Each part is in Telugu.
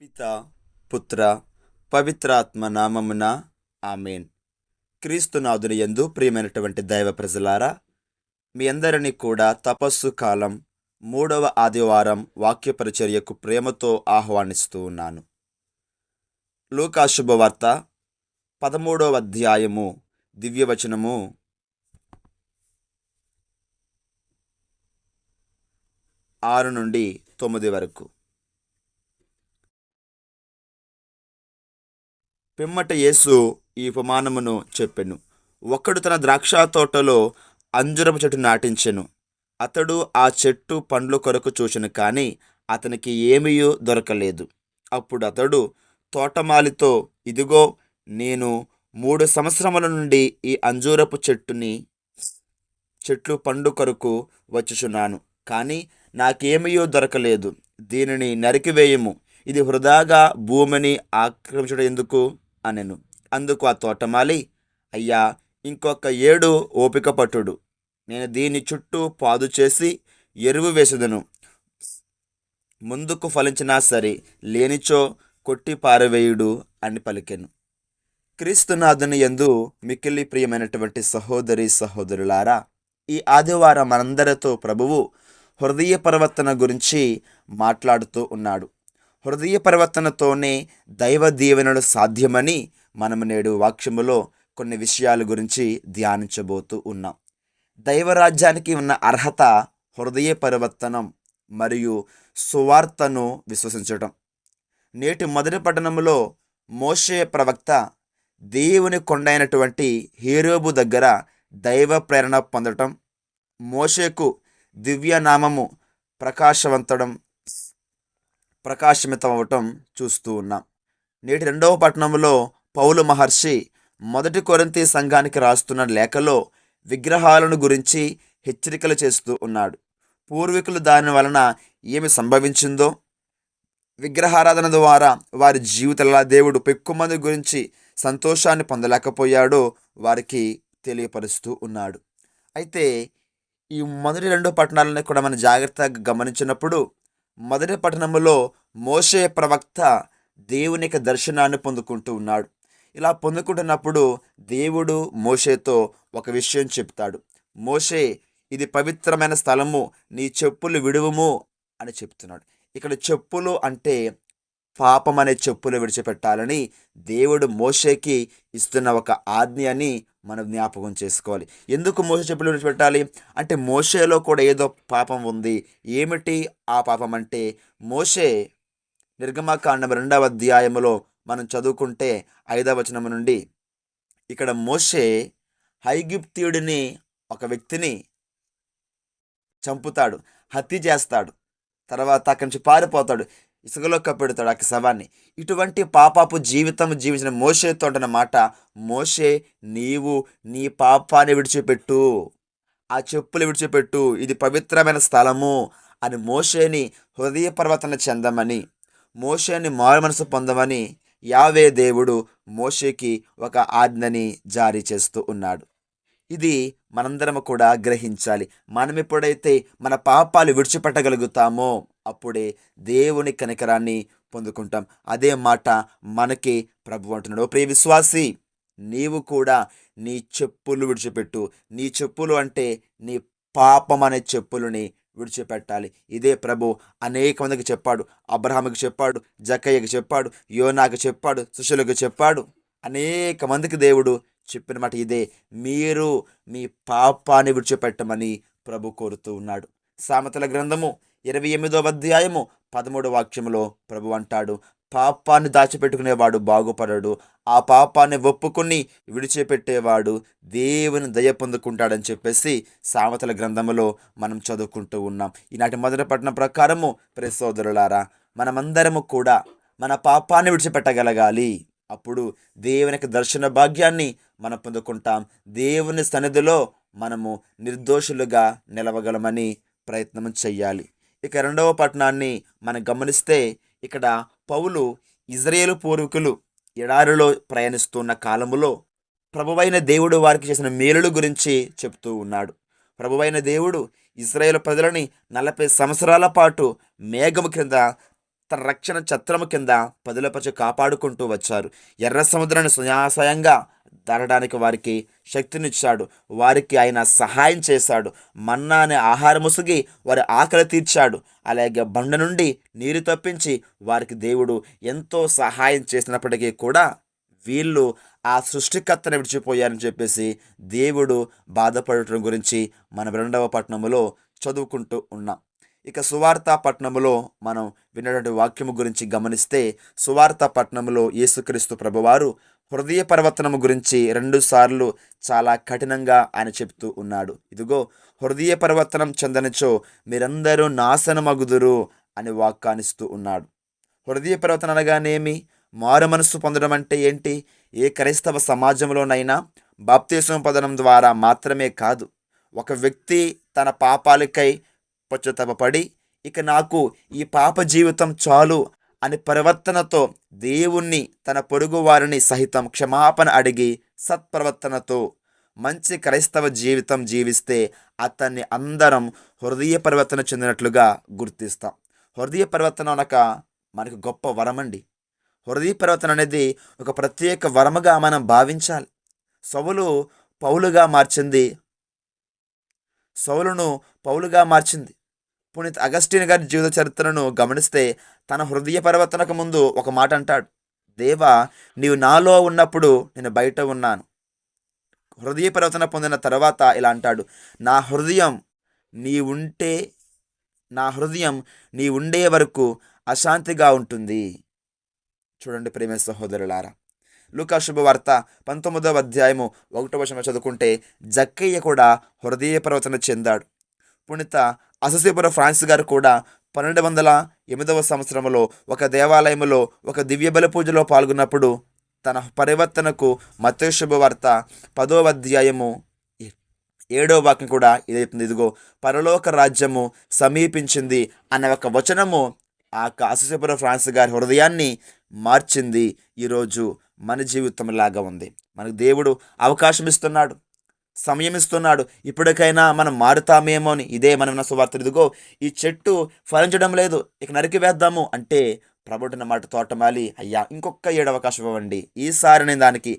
పిత పుత్ర పవిత్రాత్మ నామమున ఆమెన్. క్రీస్తునాథుని యందు ప్రియమైనటువంటి దైవ ప్రజలారా మీ అందరినీ కూడా తపస్సు కాలం మూడవ ఆదివారం వాక్య పరిచర్యకు ప్రేమతో ఆహ్వానిస్తూ ఉన్నాను. లూకా శుభవార్త పదమూడవ అధ్యాయము దివ్యవచనము ఆరు నుండి తొమ్మిది వరకు. పిమ్మట యేసు ఈ ఉపమానమును చెప్పెను. ఒకడు తన ద్రాక్ష తోటలో అంజురపు చెట్టు నాటించెను. అతడు ఆ చెట్టు పండ్లు కొరకు చూచెను కానీ అతనికి ఏమీయూ దొరకలేదు. అప్పుడు అతడు తోటమాలితో ఇదిగో నేను మూడు సంవత్సరముల నుండి ఈ అంజూరపు చెట్టుని చెట్లు పండు కొరకు వచ్చుచున్నాను కానీ నాకేమయో దొరకలేదు. దీనిని నరికివేయము. ఇది వృధాగా భూమిని ఆక్రమించడం ఎందుకు? అనెను. అందుకు ఆ తోటమాలి అయ్యా ఇంకొక ఏడు ఓపిక పట్టుడు. నేను దీని చుట్టూ పాదు చేసి ఎరువు వేసేదను. ముందుకు ఫలించినా సరే లేనిచో కొట్టి పారవేయుడు అని పలికెను. క్రీస్తునాథుని యందు మిక్కిలి ప్రియమైనటువంటి సహోదరి సహోదరులారా ఈ ఆదివారం మనందరితో ప్రభువు హృదయ పరివర్తన గురించి మాట్లాడుతూ ఉన్నాడు. హృదయ పరివర్తనతోనే దైవ దీవెనలు సాధ్యమని మనం నేడు వాక్యములో కొన్ని విషయాల గురించి ధ్యానించబోతూ ఉన్నాం. దైవరాజ్యానికి ఉన్న అర్హత హృదయ పరివర్తనం మరియు సువార్తను విశ్వసించటం. నేటి మొదటి పట్టణంలో మోషే ప్రవక్త దేవుని కొండైనటువంటి హీరోబు దగ్గర దైవ ప్రేరణ పొందటం మోషేకు దివ్యనామము ప్రకాశవంతడం ప్రకాశమితం అవ్వటం చూస్తూ ఉన్నాం. నేటి రెండవ పట్టణంలో పౌలు మహర్షి మొదటి కొరంతి సంఘానికి రాస్తున్న లేఖలో విగ్రహాలను గురించి హెచ్చరికలు చేస్తూ ఉన్నాడు. పూర్వీకులు దాని వలన ఏమి సంభవించిందో? విగ్రహారాధన ద్వారా వారి జీవితాల దేవుడు పెక్కుమంది గురించి సంతోషాన్ని పొందలేకపోయాడో వారికి తెలియపరుస్తూ ఉన్నాడు. అయితే ఈ మొదటి రెండు పట్టణాలను కూడా మనం జాగ్రత్తగా గమనించినప్పుడు మొదటి పట్టణములో మోషే ప్రవక్త దేవునికి దర్శనాన్ని పొందుకుంటూ ఉన్నాడు. ఇలా పొందుకుంటున్నప్పుడు దేవుడు మోషేతో ఒక విషయం చెప్తాడు. మోషే ఇది పవిత్రమైన స్థలము నీ చెప్పులు విడువము అని చెప్తున్నాడు. ఇక్కడ చెప్పులు అంటే పాపం అనే చెప్పులు విడిచిపెట్టాలని దేవుడు మోషేకి ఇస్తున్న ఒక ఆజ్ఞ అని మనం జ్ఞాపకం చేసుకోవాలి. ఎందుకు మోస చెప్పులు విడిచిపెట్టాలి? అంటే మోషేలో కూడా ఏదో పాపం ఉంది. ఏమిటి ఆ పాపం అంటే మోషే నిర్గమకాండం రెండవ అధ్యాయములో మనం చదువుకుంటే ఐదవ వచనం నుండి ఇక్కడ మోషే హైగిప్తియుడిని ఒక వ్యక్తిని చంపుతాడు హత్య చేస్తాడు. తర్వాత అక్కడి నుంచి పారిపోతాడు. ఇసుకలో కప్పెడతాడు ఆ శవాన్ని. ఇటువంటి పాపాపు జీవితం జీవించిన మోషేతో అంటున్న మాట మోషే నీవు నీ పాపాన్ని విడిచిపెట్టు. ఆ చెప్పులు విడిచిపెట్టు. ఇది పవిత్రమైన స్థలము అని మోషేని హృదయ పర్వతన చెందమని మోషేని మారు మనసు పొందమని యావే దేవుడు మోషేకి ఒక ఆజ్ఞని జారీ చేస్తూ ఉన్నాడు. ఇది మనందరము కూడా గ్రహించాలి. మనం ఎప్పుడైతే మన పాపాలు విడిచిపెట్టగలుగుతామో అప్పుడే దేవుని కనికరాన్ని పొందుకుంటాం. అదే మాట మనకి ప్రభు అంటున్నాడు. ప్రియ విశ్వాసి నీవు కూడా నీ చెప్పులు విడిచిపెట్టు. నీ చెప్పులు అంటే నీ పాపం అనే చెప్పులని విడిచిపెట్టాలి. ఇదే ప్రభు అనేక మందికి చెప్పాడు. అబ్రహాముకి చెప్పాడు. జక్కయ్యకి చెప్పాడు. యోనాకి చెప్పాడు. సుశులకు చెప్పాడు. అనేక మందికి దేవుడు చెప్పిన మాట ఇదే. మీరు మీ పాపాన్ని విడిచిపెట్టమని ప్రభు కోరుతూ ఉన్నాడు. సామెతల గ్రంథము ఇరవై ఎనిమిదవ అధ్యాయము పదమూడు వాక్యములో ప్రభు అంటాడు పాపాన్ని దాచిపెట్టుకునేవాడు బాగుపడడు ఆ పాపాన్ని ఒప్పుకొని విడిచిపెట్టేవాడు దేవుని దయ పొందుకుంటాడని చెప్పేసి సామెతల గ్రంథములో మనం చదువుకుంటూ ఉన్నాం. ఈనాటి మొదటి పట్టణం ప్రకారము ప్రే సోదరులారా మనమందరము కూడా మన పాపాన్ని విడిచిపెట్టగలగాలి. అప్పుడు దేవునికి దర్శన భాగ్యాన్ని మనం పొందుకుంటాం. దేవుని సన్నిధిలో మనము నిర్దోషులుగా నిలవగలమని ప్రయత్నం చెయ్యాలి. ఇక రెండవ పట్టణాన్ని మనం గమనిస్తే ఇక్కడ పౌలు ఇజ్రాయేల్ పూర్వీకులు ఎడారిలో ప్రయాణిస్తున్న కాలములో ప్రభువైన దేవుడు వారికి చేసిన మేలుల గురించి చెప్తూ ఉన్నాడు. ప్రభువైన దేవుడు ఇజ్రాయేల్ ప్రజలని నలభై సంవత్సరాల పాటు మేఘము క్రింద తన రక్షణ ఛత్రము కింద పదులపరచి కాపాడుకుంటూ వచ్చారు. ఎర్ర సముద్రాన్ని సునాశయంగా దాటడానికి వారికి శక్తినిచ్చాడు. వారికి ఆయన సహాయం చేశాడు. మన్నా అనే ఆహారం ముసుగి వారి ఆకలి తీర్చాడు. అలాగే బండ నుండి నీరు తప్పించి వారికి దేవుడు ఎంతో సహాయం చేసినప్పటికీ కూడా వీళ్ళు ఆ సృష్టికర్తను విడిచిపోయారని చెప్పేసి దేవుడు బాధపడటం గురించి మన రెండవ పట్టణములో చదువుకుంటూ ఉన్నాం. ఇక సువార్త పట్టణములో మనం విన్నటువంటి వాక్యము గురించి గమనిస్తే సువార్త పట్టణములో యేసుక్రీస్తు ప్రభువారు హృదయ పరివర్తనము గురించి రెండు సార్లు చాలా కఠినంగా ఆయన చెప్తూ ఉన్నాడు. ఇదిగో హృదయ పరివర్తనం చెందనిచో మీరందరూ నాశనమగుదురు అని వాక్కానిస్తూ ఉన్నాడు. హృదయ పరివర్తన అనగానేమి మారు మనస్సు పొందడం అంటే ఏంటి? ఏ క్రైస్తవ సమాజంలోనైనా బాప్తీసం పొందడం ద్వారా మాత్రమే కాదు. ఒక వ్యక్తి తన పాపాలకై పశ్చాత్తాపడి ఇక నాకు ఈ పాప జీవితం చాలు అని పరివర్తనతో దేవుణ్ణి తన పొరుగు వారిని సహితం క్షమాపణ అడిగి సత్ప్రవర్తనతో మంచి క్రైస్తవ జీవితం జీవిస్తే అతన్ని అందరం హృదయ పరివర్తన చెందినట్లుగా గుర్తిస్తాం. హృదయ పరివర్తన అనక మనకు గొప్ప వరమండి. హృదయ పరివర్తన అనేది ఒక ప్రత్యేక వరముగా మనం భావించాలి. సవులు పౌలుగా మార్చింది. సౌలును పౌలుగా మార్చింది. పునీత్ అగస్టిన్ గారి జీవిత చరిత్రను గమనిస్తే తన హృదయ పరివర్తనకు ముందు ఒక మాట అంటాడు. దేవా నీవు నాలో ఉన్నప్పుడు నేను బయట ఉన్నాను. హృదయ పరివర్తన పొందిన తర్వాత ఇలా అంటాడు. నా హృదయం నీ ఉంటే నా హృదయం నీ ఉండే వరకు అశాంతిగా ఉంటుంది చూడండి ప్రేమ సహోదరులారా. లూకా శుభవార్త పంతొమ్మిదవ అధ్యాయము ఒకటో వచనం చదువుకుంటే జక్కయ్య కూడా హృదయ ప్రవర్తన చెందాడు. పుణిత అససేపుర ఫ్రాన్సిస్ గారు కూడా పన్నెండు వందల ఎనిమిదవ సంవత్సరంలో ఒక దేవాలయంలో ఒక దివ్య బల పూజలో పాల్గొన్నప్పుడు తన పరివర్తనకు మత శుభవార్త పదో అధ్యాయము ఏడో వాక్యం కూడా ఇదైతుంది ఇదిగో పరలోక రాజ్యము సమీపించింది అనే ఒక వచనము ఆ కాశీపుర ఫ్రాన్సిస్ గారి హృదయాన్ని మార్చింది. ఈరోజు మన జీవితం లాగా ఉంది. మనకు దేవుడు అవకాశం ఇస్తున్నాడు సమయం ఇస్తున్నాడు ఇప్పటికైనా మనం మారుతామేమో అని ఇదే మనం సువార్త ఇదిగో ఈ చెట్టు ఫలించడం లేదు. ఇక నరికి వేద్దాము అంటే ప్రభుడిన మాట తోటమాలి. అయ్యా ఇంకొక ఏడు అవకాశం ఇవ్వండి. ఈసారి నేను దానికి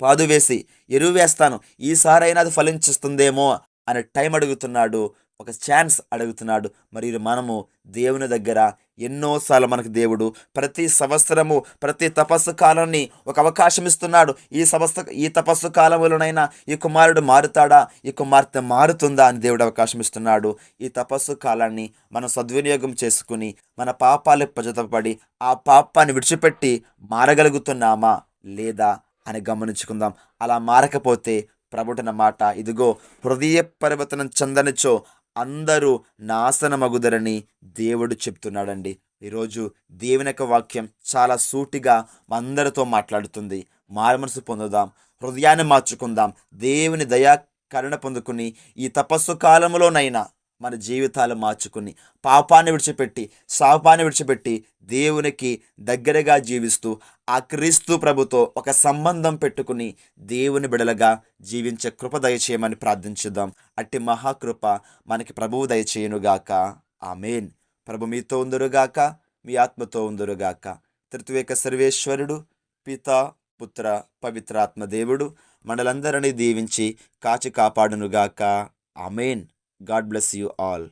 పాదు వేసి ఎరువు వేస్తాను. ఈసారైనా అది ఫలించిస్తుందేమో అనే టైం అడుగుతున్నాడు ఒక ఛాన్స్ అడుగుతున్నాడు. మరియు మనము దేవుని దగ్గర ఎన్నోసార్లు మనకు దేవుడు ప్రతి సంవత్సరము ప్రతి తపస్సు కాలాన్ని ఒక అవకాశం ఇస్తున్నాడు. ఈ సంవత్సర ఈ తపస్సు కాలంలోనైనా ఈ కుమారుడు మారుతాడా? ఈ కుమార్తె మారుతుందా అని దేవుడు అవకాశం ఇస్తున్నాడు. ఈ తపస్సు కాలాన్ని మనం సద్వినియోగం చేసుకుని మన పాపాలకు ప్రజతపడి ఆ పాపాన్ని విడిచిపెట్టి మారగలుగుతున్నామా? లేదా? అని గమనించుకుందాం. అలా మారకపోతే ప్రభుటన మాట ఇదిగో హృదయ పరివర్తనం చెందనిచో అందరూ నాశనమగుదరని దేవుడు చెప్తున్నాడండి. ఈరోజు దేవుని యొక్క వాక్యం చాలా సూటిగా అందరితో మాట్లాడుతుంది. మారుమనసు పొందుదాం హృదయాన్ని మార్చుకుందాం దేవుని దయా కరుణ పొందుకుని ఈ తపస్సు కాలంలోనైనా మన జీవితాలు మార్చుకుని పాపాన్ని విడిచిపెట్టి శాపాన్ని విడిచిపెట్టి దేవునికి దగ్గరగా జీవిస్తూ ఆ క్రీస్తు ప్రభుతో ఒక సంబంధం పెట్టుకుని దేవుని బిడలగా జీవించే కృప దయచేయమని ప్రార్థించుదాం. అట్టి మహాకృప మనకి ప్రభువు దయచేయునుగాక. ఆమెన్. ప్రభు మీతో ఉందరుగాక మీ ఆత్మతో ఉందరుగాక. తృత్వేక సర్వేశ్వరుడు పిత పుత్ర పవిత్రాత్మ దేవుడు మనలందరినీ దీవించి కాచి కాపాడునుగాక. Amen. God bless you all.